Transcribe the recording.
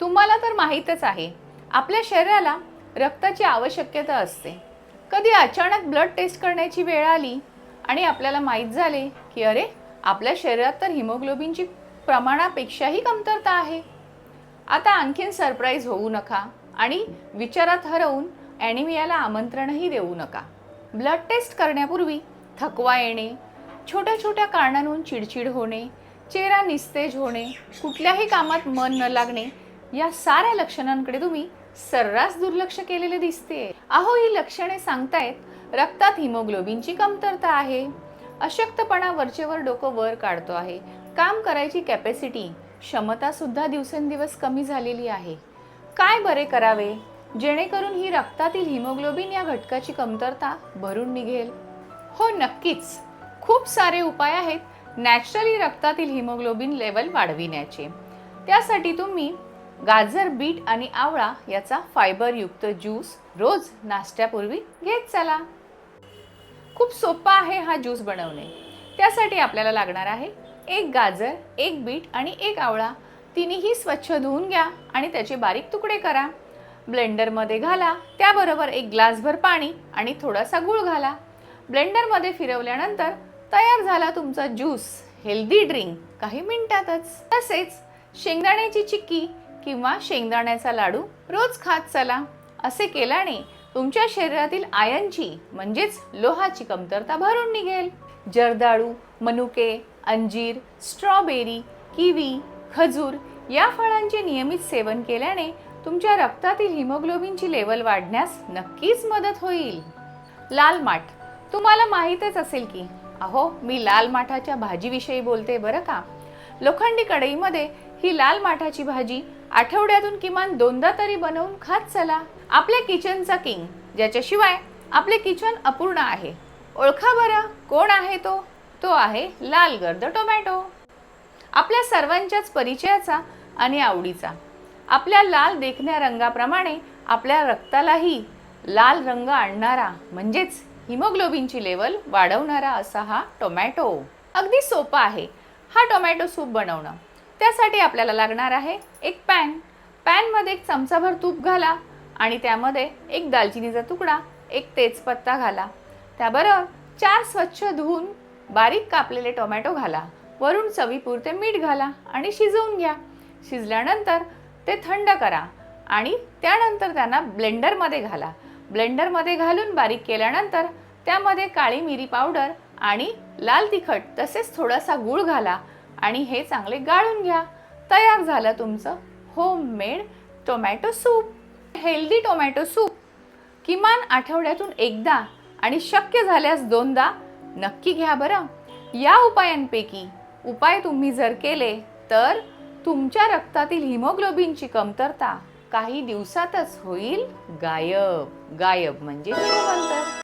तुम्हाला तर माहीतच आहे आपल्या शरीराला रक्ताची आवश्यकता असते. कधी अचानक ब्लड टेस्ट करण्याची वेळ आली आणि आपल्याला माहीत झाले की अरे आपल्या शरीरात तर हिमोग्लोबिनची प्रमाणापेक्षाही कमतरता आहे. आता आणखीन सरप्राईज होऊ नका आणि विचारात हरवून ॲनिमियाला आमंत्रणही देऊ नका. ब्लड टेस्ट करण्यापूर्वी थकवा येणे छोट्या छोट्या कारणांहून चिडचिड होणे चेहरा निस्तेज होणे कुठल्याही कामात मन न लागणे या साऱ्या लक्षणांकडे तुम्ही सर्रास दुर्लक्ष केलेले दिसते. अहो ही लक्षणे सांगतायत रक्तात हिमोग्लोबिनची कमतरता आहे. अशक्तपणा वरचेवर डोकं वर काढतो आहे. काम करायची कॅपॅसिटी क्षमता सुद्धा दिवसेंदिवस कमी झालेली आहे. काय बरे करावे? जेणेकरून ही रक्तातील हिमोग्लोबिन या घटकाची कमतरता भरून निघेल. हो नक्कीच. खूप सारे उपाय आहेत. नॅचरली रक्तातील हिमोग्लोबिन लेवल वाढविण्याचे. त्यासाठी तुम्ही गाजर बीट आणि आवळा याचा फायबरयुक्त ज्यूस रोज नाश्त्यापूर्वी घेत चला. खूप सोपा आहे हा ज्यूस बनवणे. त्यासाठी आपल्याला लागणार आहे एक गाजर एक बीट आणि एक आवळा. तिन्ही स्वच्छ धुवून घ्या आणि त्याचे बारीक तुकडे करा. ब्लेंडरमध्ये घाला त्याबरोबर एक ग्लासभर पाणी आणि थोडासा गूळ घाला. ब्लेंडरमध्ये फिरवल्यानंतर तयार झाला तुमचा ज्यूस हेल्दी ड्रिंक काही मिनिटातच. तसेच शेंगदाण्याची चिक्की किंवा शेंगदाण्याचा लाडू रोज खात चला असे केल्याने तुमच्या शरीरातील आयनची म्हणजेच लोहाची कमतरता भरून निघेल. जर्दाळू मनुके अंजीर स्ट्रॉबेरी किवी खजूर या फळांचे नियमित सेवन केल्याने तुमच्या रक्तातील हिमोग्लोबिनची लेवल वाढण्यास नक्कीच मदत होईल. लाल माठ. तुम्हाला माहीतच असेल की अहो मी लाल माठाच्या भाजीविषयी बोलते बरं का? लोखंडी कढईमध्ये ही लाल माठाची भाजी आठवड्यातून किमान दोनदा तरी बनवून खात चला. आपल्या किचनचा किंग ज्याच्याशिवाय आपले किचन अपूर्ण आहे. ओळखा बरं कोण आहे तो? तो आहे लाल गर्द टोमॅटो. आपल्या सर्वांच्याच परिचयाचा आणि आवडीचा. आपल्या लाल देखण्या रंगाप्रमाणे आपल्या रक्तालाही लाल रंग आणणारा म्हणजेच हिमोग्लोबिनची लेवल वाढवणारा असा हा टोमॅटो. अगदी सोपा आहे. हा टोमॅटो सूप बनवणं. त्यासाठी आपल्याला लागणार आहे एक पॅन. पॅनमध्ये एक चमचाभर तूप घाला आणि त्यामध्ये एक दालचिनीचा तुकडा एक तेजपत्ता घाला. त्याबरोबर चार स्वच्छ धुवून बारीक कापलेले टोमॅटो घाला. वरून चवीपुरते मीठ घाला आणि शिजवून घ्या. शिजल्यानंतर ते थंड करा आणि त्यानंतर त्यांना ब्लेंडरमध्ये घाला. ब्लेंडरमध्ये घालून बारीक केल्यानंतर त्यामध्ये काळी मिरी पावडर आणि लाल तिखट तसेच थोडासा गूळ घाला आणि हे चांगले गाळून घ्या. तयार झालं तुमचं homemade tomato soup healthy tomato soup किमान आठवड्यातून एकदा आणि शक्य झाल्यास दोनदा नक्की घ्या बरं. या उपायांपैकी उपाय तुम्ही जर केले तर तुमच्या रक्तातील हिमोग्लोबिनची कमतरता काही दिवसातच होईल. गायब. गायब म्हणजे